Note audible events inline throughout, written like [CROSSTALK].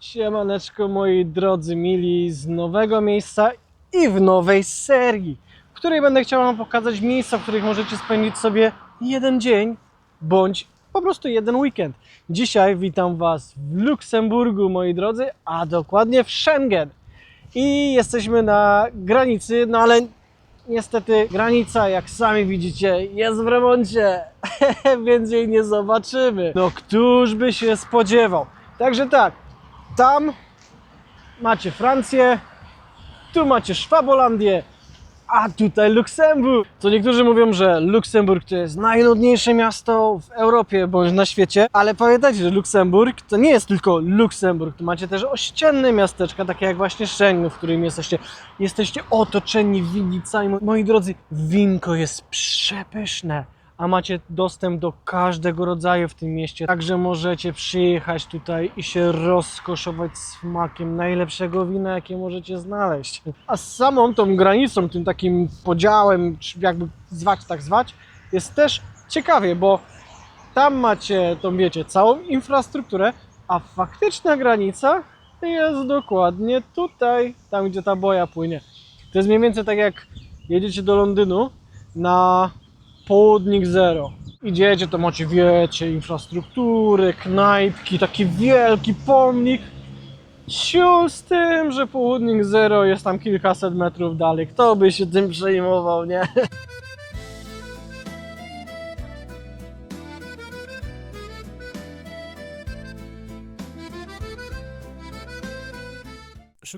Siemaneczko moi drodzy mili z nowego miejsca i w nowej serii, w której będę chciał Wam pokazać miejsca, w których możecie spędzić sobie jeden dzień bądź po prostu jeden weekend. Dzisiaj witam Was w Luksemburgu moi drodzy, a dokładnie w Schengen. I jesteśmy na granicy, no ale niestety granica, jak sami widzicie, jest w remoncie, [LAUGHS] więc jej nie zobaczymy. No któż by się spodziewał? Także tak, tam macie Francję, tu macie Szwabolandię, a tutaj Luksemburg. Co niektórzy mówią, że Luksemburg to jest najnudniejsze miasto w Europie bądź na świecie, ale pamiętajcie, że Luksemburg to nie jest tylko Luksemburg, tu macie też ościenne miasteczka, takie jak właśnie Schengen, w którym jesteście. Jesteście otoczeni winnicami. Moi drodzy, winko jest przepyszne a macie dostęp do każdego rodzaju w tym mieście. Także możecie przyjechać tutaj i się rozkoszować smakiem najlepszego wina, jakie możecie znaleźć. A z samą tą granicą, tym takim podziałem, czy jakby zwać tak zwać, jest też ciekawie, bo tam macie tą, wiecie, całą infrastrukturę, a faktyczna granica jest dokładnie tutaj, tam gdzie ta boja płynie. To jest mniej więcej tak jak jedziecie do Londynu na Południk Zero. Idziecie, to macie, wiecie, infrastrukturę, knajpki, taki wielki pomnik. Siul z tym, że Południk Zero jest tam kilkaset metrów dalej. Kto by się tym przejmował, nie? [LAUGHS]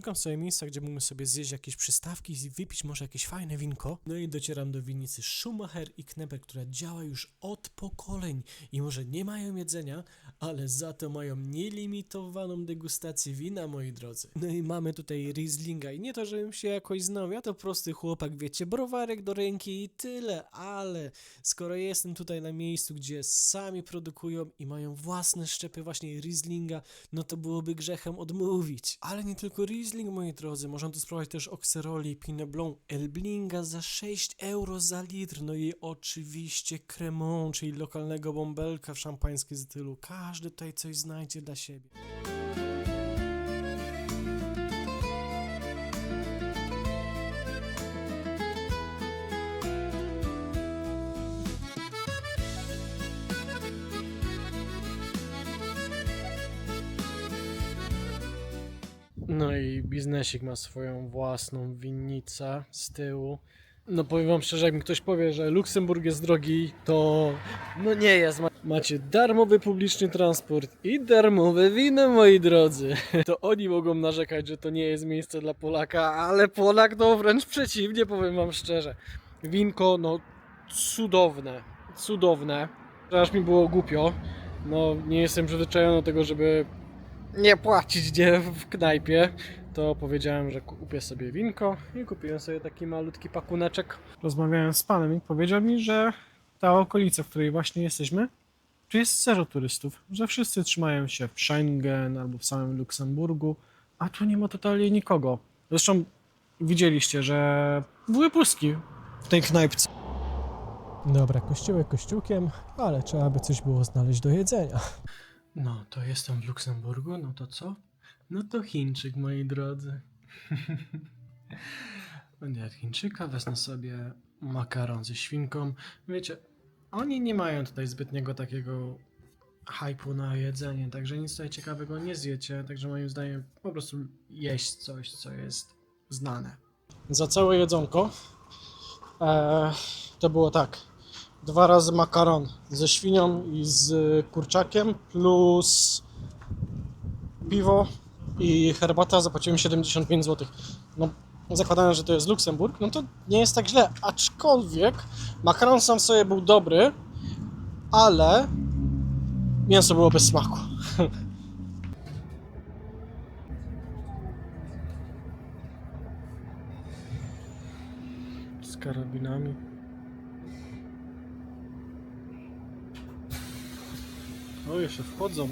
Szukam sobie miejsca, gdzie mógłbym sobie zjeść jakieś przystawki i wypić może jakieś fajne winko. No i docieram do winnicy Schumacher i Knepper, która działa już od pokoleń i może nie mają jedzenia, ale za to mają nielimitowaną degustację wina, moi drodzy. No i mamy tutaj Rieslinga i nie to, żebym się jakoś znał, ja to prosty chłopak, wiecie, browarek do ręki i tyle, ale skoro jestem tutaj na miejscu, gdzie sami produkują i mają własne szczepy właśnie Rieslinga, no to byłoby grzechem odmówić. Ale nie tylko Riesling, moi drodzy, można tu spróbować też Oxeroli, Pinot Blanc, Elblinga za 6 euro za litr, no i oczywiście Cremant, czyli lokalnego bąbelka w szampańskim stylu. Każdy tutaj coś znajdzie dla siebie. No i biznesik ma swoją własną winnicę z tyłu. No powiem wam szczerze, jak mi ktoś powie, że Luksemburg jest drogi, to no nie jest. Ma- Macie darmowy publiczny transport i darmowe wino, moi drodzy. [LAUGHS] To oni mogą narzekać, że to nie jest miejsce dla Polaka, ale Polak to wręcz przeciwnie, powiem wam szczerze. Winko, no cudowne, cudowne. Aż mi było głupio. No nie jestem przyzwyczajony do tego, żeby nie płacić gdzie w knajpie, to powiedziałem, że kupię sobie winko i kupiłem sobie taki malutki pakuneczek. Rozmawiałem z panem i powiedział mi, że ta okolica, w której właśnie jesteśmy, tu jest zero turystów, że wszyscy trzymają się w Schengen albo w samym Luksemburgu, a tu nie ma totalnie nikogo. Zresztą widzieliście, że były pustki w tej knajpce. Dobra, kościółek kościółkiem, ale trzeba by coś było znaleźć do jedzenia. No, to jestem w Luksemburgu, no to co? No to Chińczyk, moi drodzy. [LAUGHS] Będę jadł Chińczyka, wezmę sobie makaron ze świnką. Wiecie, oni nie mają tutaj zbytniego takiego hypu na jedzenie, także nic tutaj ciekawego nie zjecie, także moim zdaniem po prostu jeść coś, co jest znane. Za całe jedzonko e, to było tak, dwa razy makaron ze świnią i z kurczakiem plus piwo i herbata zapłaciłem 75 zł. No, zakładając, że to jest Luksemburg, no to nie jest tak źle. Aczkolwiek makaron sam sobie był dobry, ale mięso było bez smaku. [LAUGHS] Z karabinami. O, jeszcze wchodzą.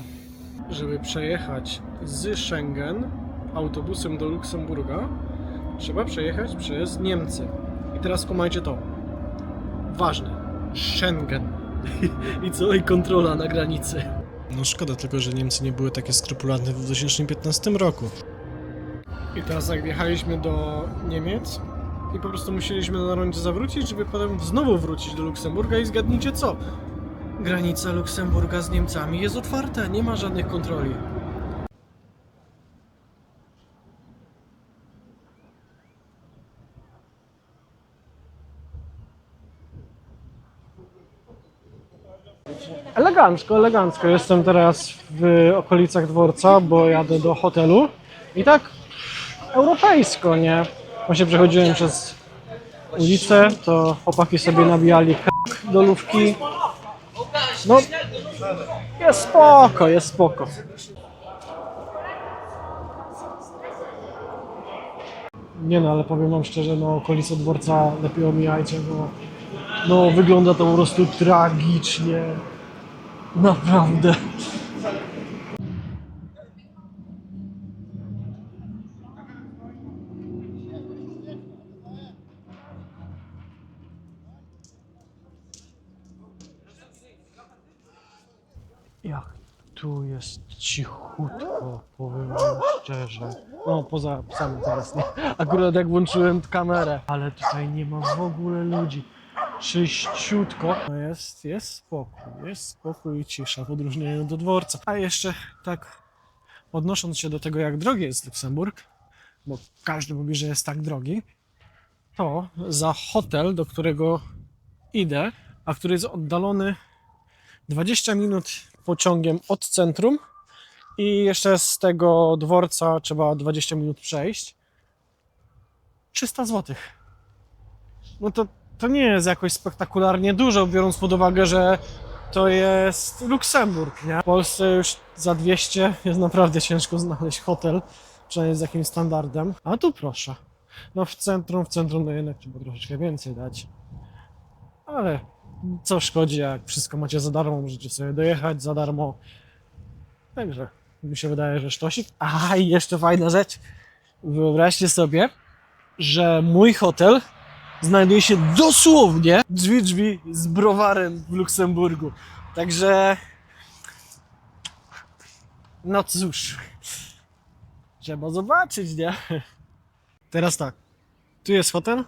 Żeby przejechać z Schengen autobusem do Luksemburga, trzeba przejechać przez Niemcy. I teraz kumajcie to. Ważne. Schengen. [LAUGHS] I co? I kontrola na granicy. No szkoda tylko, że Niemcy nie były takie skrupulatne w 2015 roku. I teraz jak wjechaliśmy do Niemiec i po prostu musieliśmy na rondzie zawrócić, żeby potem znowu wrócić do Luksemburga i zgadnijcie co? Granica Luksemburga z Niemcami jest otwarta, nie ma żadnych kontroli. Elegancko, elegancko. Jestem teraz w okolicach dworca, bo jadę do hotelu. I tak europejsko, nie? Właśnie przechodziłem przez ulicę, to chłopaki sobie nabijali k- do lówki. No, jest spoko, jest spoko. Nie no, ale powiem wam szczerze, no okolice dworca lepiej omijajcie, bo no wygląda to po prostu tragicznie. Naprawdę. Jak tu jest cichutko, powiem szczerze. No, poza psami teraz nie. Akurat jak włączyłem kamerę, ale tutaj nie ma w ogóle ludzi. Czyściutko. No jest, jest spokój, jest spokój i cisza w odróżnieniu do dworca. A jeszcze tak odnosząc się do tego, jak drogi jest Luksemburg, bo każdy mówi, że jest tak drogi, to za hotel, do którego idę, a który jest oddalony 20 minut pociągiem od centrum i jeszcze z tego dworca trzeba 20 minut przejść. 300 zł. No to, to nie jest jakoś spektakularnie dużo, biorąc pod uwagę, że to jest Luksemburg, nie? W Polsce już za 200 jest naprawdę ciężko znaleźć hotel, przynajmniej z jakimś standardem. A tu proszę. No w centrum, w centrum no jednak trzeba troszeczkę więcej dać. Ale co szkodzi, jak wszystko macie za darmo, możecie sobie dojechać za darmo. Także mi się wydaje, że sztosik. A i jeszcze fajna rzecz. Wyobraźcie sobie, że mój hotel znajduje się dosłownie drzwi drzwi z browarem w Luksemburgu. Także no cóż, trzeba zobaczyć, nie? Teraz tak, tu jest hotel,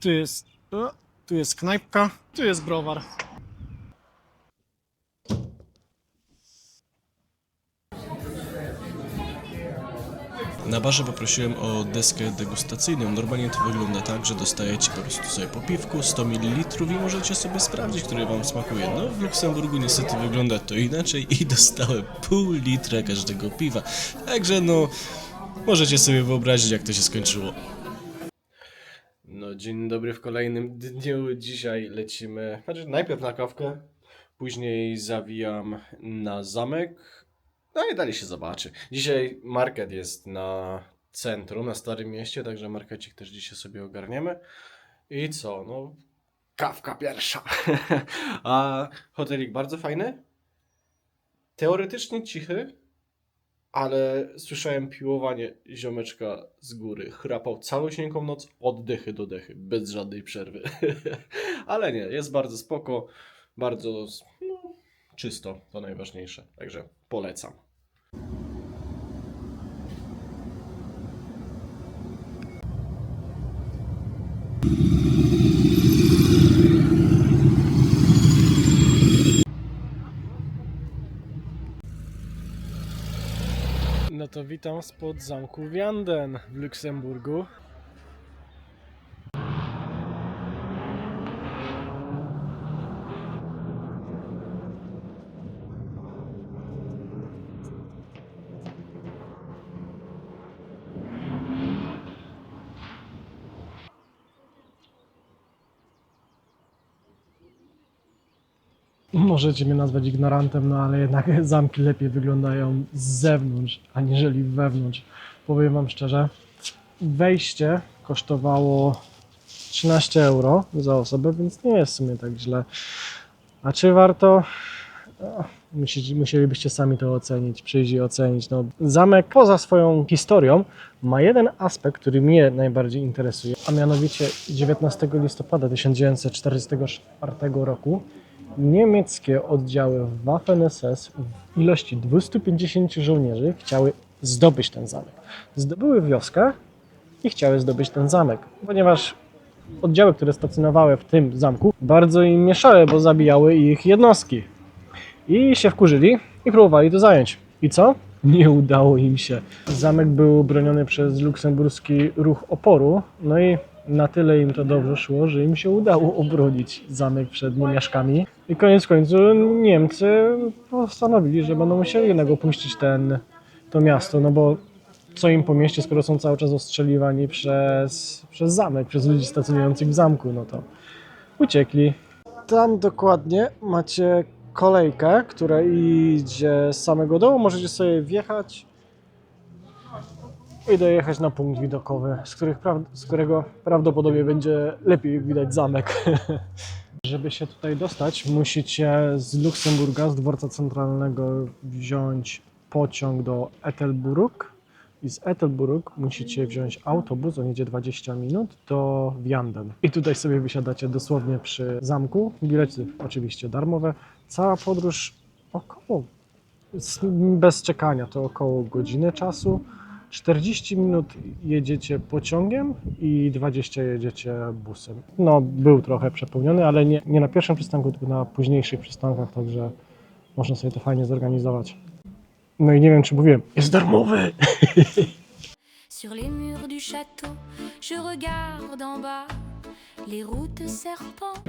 tu jest, o, tu jest knajpka, tu jest browar. Na barze poprosiłem o deskę degustacyjną. Normalnie to wygląda tak, że dostajecie po prostu sobie po piwku 100 ml i możecie sobie sprawdzić, który wam smakuje. No w Luksemburgu niestety wygląda to inaczej i [LAUGHS] dostałem pół litra każdego piwa. Także no, możecie sobie wyobrazić jak to się skończyło. No dzień dobry w kolejnym dniu. Dzisiaj lecimy, znaczy najpierw na kawkę, później zawijam na zamek, no i dalej się zobaczy. Dzisiaj market jest na centrum, na Starym Mieście, także markecik też dzisiaj sobie ogarniemy. I co, no kawka pierwsza. [LAUGHS] A hotelik bardzo fajny. Teoretycznie cichy, ale słyszałem piłowanie ziomeczka z góry. Chrapał całosieńką noc od dechy do dechy, bez żadnej przerwy. [LAUGHS] ale nie, jest bardzo spoko, bardzo no, czysto, to najważniejsze. Także polecam. No to witam spod zamku Wianden w Luksemburgu. Możecie mnie nazwać ignorantem, no ale jednak [LAUGHS] zamki lepiej wyglądają z zewnątrz, aniżeli wewnątrz. Powiem Wam szczerze, wejście kosztowało 13 euro za osobę, więc nie jest w sumie tak źle. A czy warto? No, Musieli, musielibyście sami to ocenić, przyjść i ocenić. No, zamek poza swoją historią ma jeden aspekt, który mnie najbardziej interesuje, a mianowicie 19 listopada 1944 roku niemieckie oddziały Waffen-SS w ilości 250 żołnierzy chciały zdobyć ten zamek. Zdobyły wioskę i chciały zdobyć ten zamek, ponieważ oddziały, które stacjonowały w tym zamku, bardzo im mieszały, bo zabijały ich jednostki. I się wkurzyli i próbowali to zająć. I co? Nie udało im się. Zamek był broniony przez luksemburski ruch oporu, no i na tyle im to dobrze szło, że im się udało obronić zamek przed niemiaszkami. I koniec końców Niemcy postanowili, że będą musieli jednak opuścić ten, to miasto, no bo co im po mieście, skoro są cały czas ostrzeliwani przez, przez zamek, przez ludzi stacjonujących w zamku, no to uciekli. Tam dokładnie macie kolejkę, która idzie z samego dołu. Możecie sobie wjechać i dojechać na punkt widokowy, z, praw- z którego prawdopodobnie będzie lepiej widać zamek. [LAUGHS] Żeby się tutaj dostać, musicie z Luksemburga, z dworca centralnego wziąć pociąg do Ettelburg i z Ettelburg musicie wziąć autobus, on jedzie 20 minut, do Wianden. I tutaj sobie wysiadacie dosłownie przy zamku. Bilety oczywiście darmowe. Cała podróż około, bez czekania, to około godziny czasu. 40 minut jedziecie pociągiem i 20 jedziecie busem. No, był trochę przepełniony, ale nie, nie na pierwszym przystanku, tylko na późniejszych przystankach, także można sobie to fajnie zorganizować. No i nie wiem, czy mówiłem, jest darmowy! [LAUGHS] Sur les murs du château, je regarde en bas les routes serpents.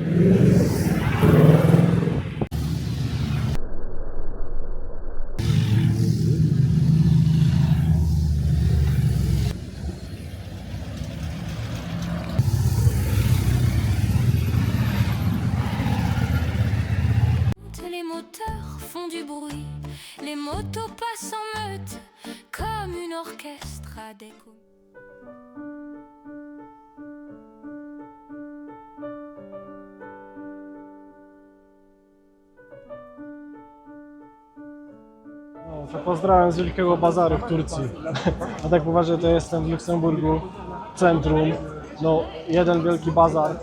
Les moteurs font du bruit, les motos passent en meute comme une orchestre à déco. No, pozdrawiam z Wielkiego Bazaru w Turcji. A tak poważnie to jestem w Luksemburgu, centrum. No, jeden wielki bazar.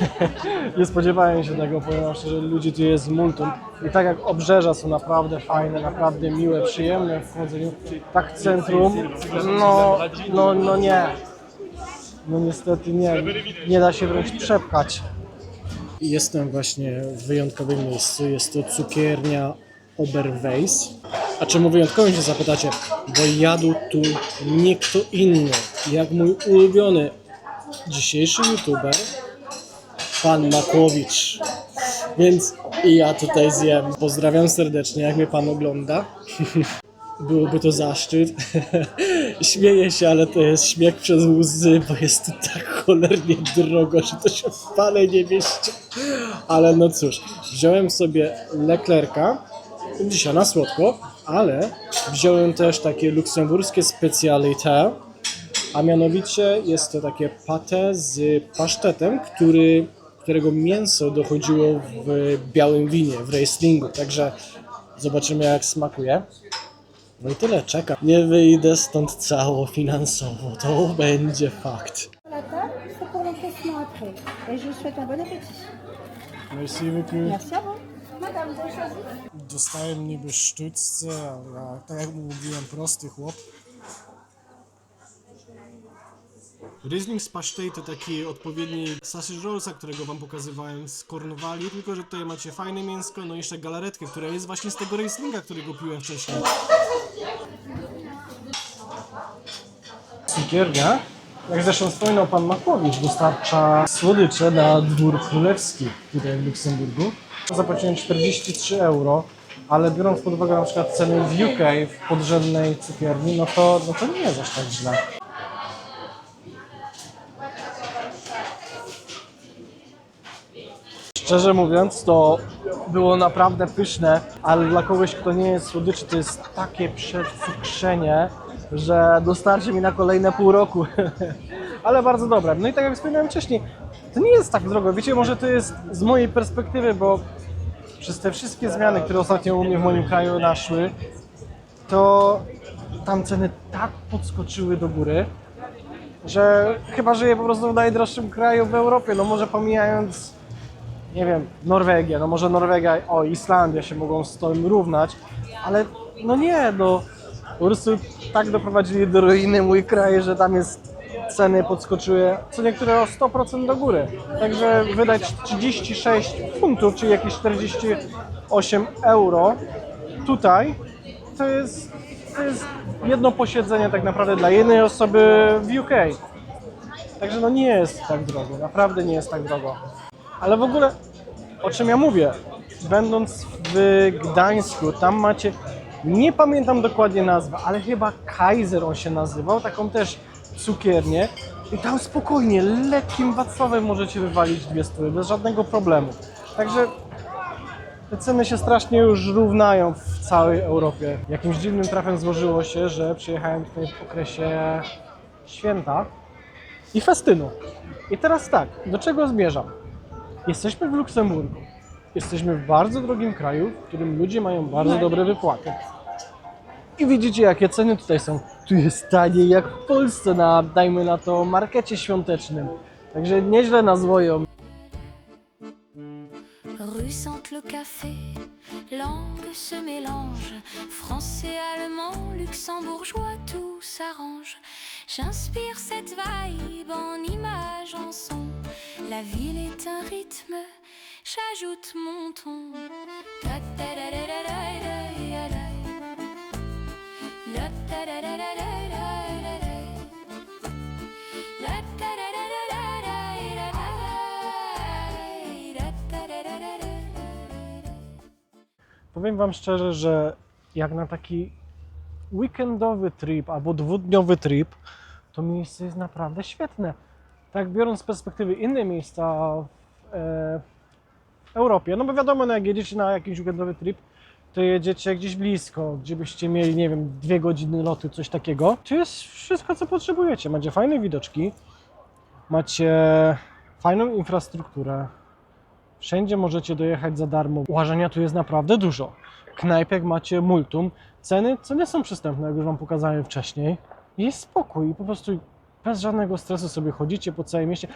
[LAUGHS] Nie spodziewałem się tego, powiem szczerze, ludzi tu jest multum. I tak jak obrzeża są naprawdę fajne, naprawdę miłe, przyjemne w wchodzeniu, tak centrum, no, no, no nie. No niestety nie, nie da się wręcz przepchać. Jestem właśnie w wyjątkowym miejscu. Jest to cukiernia Oberweis. A czemu wyjątkowym się zapytacie? Bo jadł tu nie kto inny, jak mój ulubiony dzisiejszy youtuber, pan Makłowicz. Więc i ja tutaj zjem. Pozdrawiam serdecznie, jak mnie pan ogląda. [LAUGHS] Byłoby to zaszczyt. [LAUGHS] Śmieję się, ale to jest śmiech przez łzy, bo jest tu tak cholernie drogo, że to się w pale nie mieści. Ale no cóż, wziąłem sobie Leclerca, dzisiaj na słodko, ale wziąłem też takie luksemburskie specalité, a mianowicie jest to takie pate z pasztetem, który, którego mięso dochodziło w białym winie, w Rieslingu, także zobaczymy jak smakuje. No i tyle, czekam. Nie wyjdę stąd cało finansowo, to będzie fakt. Merci beaucoup. Avez choisi Dostałem niby sztućce, ale tak jak mówiłem, prosty chłop. Riesling z pasztej to taki odpowiedni sausage rollsa, którego wam pokazywałem z Cornwalli, tylko że tutaj macie fajne mięsko, no i jeszcze galaretkę, która jest właśnie z tego Rieslinga, którego piłem wcześniej. Cukiernia, jak zresztą wspominał pan Makłowicz, dostarcza słodycze na dwór królewski tutaj w Luksemburgu. Zapłaciłem 43 euro, ale biorąc pod uwagę na przykład ceny w UK w podrzędnej cukierni, no to, no to nie jest aż tak źle. Szczerze mówiąc, to było naprawdę pyszne, ale dla kogoś, kto nie jest słodyczy, to jest takie przecukrzenie, że dostarczy mi na kolejne pół roku. [LAUGHS] ale bardzo dobre. No i tak jak wspomniałem wcześniej, to nie jest tak drogo. Wiecie, może to jest z mojej perspektywy, bo przez te wszystkie zmiany, które ostatnio u mnie w moim kraju naszły, to tam ceny tak podskoczyły do góry, że chyba żyję po prostu w najdroższym kraju w Europie. No może pomijając nie wiem, Norwegię, no może Norwegia, o Islandia się mogą z tym równać, ale no nie, no po prostu tak doprowadzili do ruiny mój kraj, że tam jest ceny podskoczyły co niektóre o 100% do góry. Także wydać 36 funtów, czyli jakieś 48 euro tutaj, to jest, to jest jedno posiedzenie tak naprawdę dla jednej osoby w UK. Także no nie jest tak drogo, naprawdę nie jest tak drogo. Ale w ogóle o czym ja mówię? Będąc w Gdańsku, tam macie, nie pamiętam dokładnie nazwy, ale chyba Kaiser on się nazywał, taką też cukiernię. I tam spokojnie, lekkim wacławem możecie wywalić dwie stówy, bez żadnego problemu. Także te ceny się strasznie już równają w całej Europie. Jakimś dziwnym trafem złożyło się, że przyjechałem tutaj w okresie święta i festynu. I teraz tak, do czego zmierzam? Jesteśmy w Luksemburgu. Jesteśmy w bardzo drogim kraju, w którym ludzie mają bardzo dobre wypłaty. I widzicie, jakie ceny tutaj są. Tu jest taniej jak w Polsce na, dajmy na to, markecie świątecznym. Także nieźle nas woją. Rue sente le café, langues se mélangent, français, allemand, luxembourgeois, tout s'arrange. J'inspire cette vibe en images, en son. La ville est un rythme, j'ajoute mon ton. Powiem Wam szczerze, że jak na taki weekendowy trip albo dwudniowy trip, to miejsce jest naprawdę świetne. Tak biorąc z perspektywy inne miejsca w, e, Europie, no bo wiadomo, no jak jedziecie na jakiś weekendowy trip, to jedziecie gdzieś blisko, gdzie byście mieli, nie wiem, dwie godziny lotu, coś takiego. To jest wszystko, co potrzebujecie. Macie fajne widoczki, macie fajną infrastrukturę, Wszędzie możecie dojechać za darmo. Łażenia tu jest naprawdę dużo. Knajpek macie multum. Ceny, ceny są przystępne, jak już Wam pokazałem wcześniej. Jest spokój, po prostu bez żadnego stresu sobie chodzicie po całym mieście.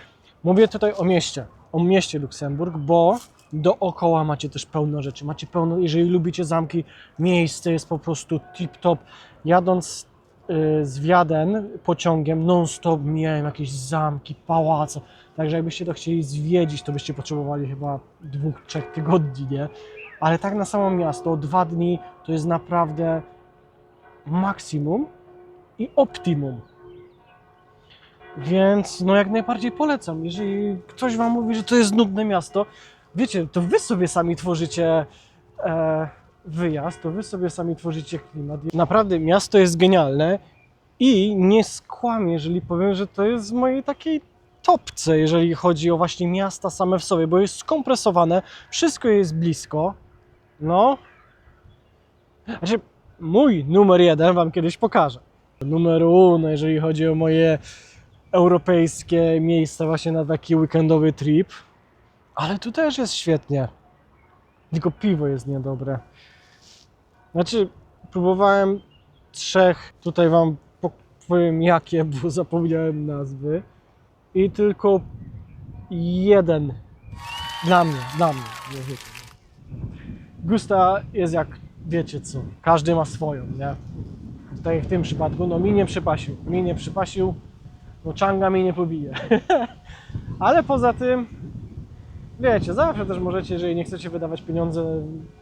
Mówię tutaj o mieście, o mieście Luksemburg, bo dookoła macie też pełno rzeczy. Macie pełno, jeżeli lubicie zamki, miejsce jest po prostu tip-top. Jadąc y, z Wiaden pociągiem non-stop mijają jakieś zamki, pałace. Także jakbyście to chcieli zwiedzić, to byście potrzebowali chyba dwóch, trzech tygodni, nie? Ale tak na samo miasto, dwa dni to jest naprawdę maksimum i optimum. Więc no jak najbardziej polecam. Jeżeli ktoś wam mówi, że to jest nudne miasto, wiecie, to wy sobie sami tworzycie e, wyjazd, to wy sobie sami tworzycie klimat. Naprawdę miasto jest genialne i nie skłamię, jeżeli powiem, że to jest w mojej takiej topce, jeżeli chodzi o właśnie miasta same w sobie, bo jest skompresowane, wszystko jest blisko. No. Znaczy, mój numer jeden wam kiedyś pokażę. Numer uno, jeżeli chodzi o moje europejskie miejsca właśnie na taki weekendowy trip. Ale tu też jest świetnie. Tylko piwo jest niedobre. Znaczy, próbowałem trzech, tutaj wam powiem jakie, bo [LAUGHS] zapomniałem nazwy. I tylko jeden dla mnie, dla mnie. Gusta jest jak wiecie co, każdy ma swoją, nie? Tutaj w tym przypadku, no mi nie przypasił, mi nie przypasił, no Changa mi nie pobije. [LAUGHS] Ale poza tym, wiecie, zawsze też możecie, jeżeli nie chcecie wydawać pieniądze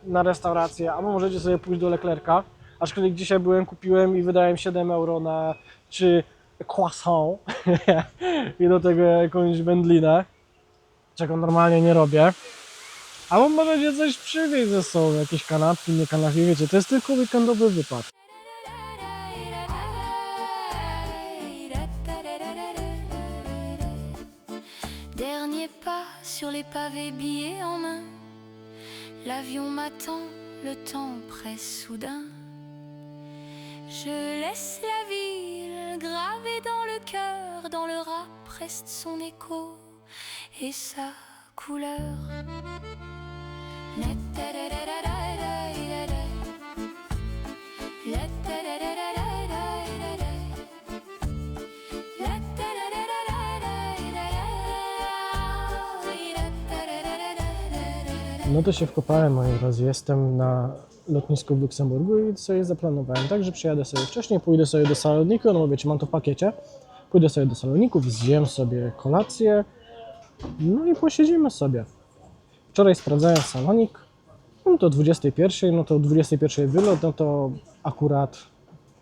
na restaurację, albo możecie sobie pójść do Leclerca, aczkolwiek dzisiaj byłem, kupiłem i wydałem 7 euro na czy croissant [LAUGHS] i do tego jakąś wędlinę, czego normalnie nie robię. Albo możecie coś przywieźć ze sobą, jakieś kanapki, nie kanapki, wiecie, to jest tylko weekendowy wypad. Sur les pavés, billets en main. L'avion m'attend, le temps presse soudain. Je laisse la ville gravée dans le cœur, dans le rap reste son écho et sa couleur. No to się wkopałem, moi drodzy. Jestem na lotnisku w Luksemburgu i sobie zaplanowałem tak, że przyjadę sobie wcześniej, pójdę sobie do saloniku, no wiecie, mam to w pakiecie. Pójdę sobie do saloników, zjem sobie kolację, no i posiedzimy sobie. Wczoraj sprawdzałem salonik, no to o 21, no to o 21 wylot, no to akurat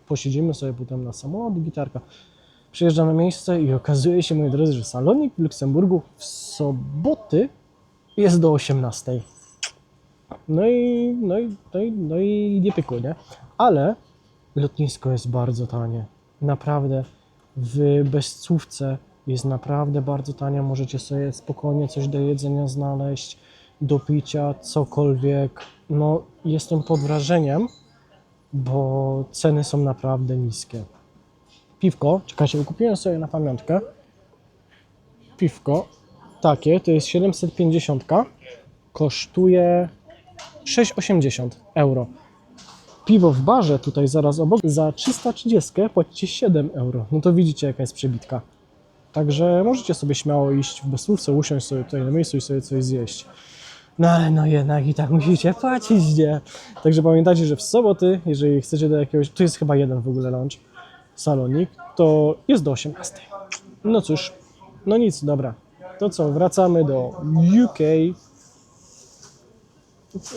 posiedzimy sobie potem na samochód, gitarka. Przyjeżdżam na miejsce i okazuje się, moi drodzy, że salonik w Luksemburgu w soboty jest do 18. No i, no i, no i, no i nie pykło, nie? Ale lotnisko jest bardzo tanie. Naprawdę w bezcówce jest naprawdę bardzo tanie. Możecie sobie spokojnie coś do jedzenia znaleźć, do picia, cokolwiek. No, jestem pod wrażeniem, bo ceny są naprawdę niskie. Piwko, czekajcie, kupiłem sobie na pamiątkę. Piwko takie, to jest 750, kosztuje 6,80 euro. Piwo w barze tutaj zaraz obok za 330 płacicie 7 euro. No to widzicie jaka jest przebitka. Także możecie sobie śmiało iść w bezsłówce, usiąść sobie tutaj na miejscu i sobie coś zjeść. No ale no jednak i tak musicie płacić, nie? Także pamiętajcie, że w soboty, jeżeli chcecie do jakiegoś, tu jest chyba jeden w ogóle lunch, salonik, to jest do 18. No cóż, no nic, dobra. To co, wracamy do UK. কিছু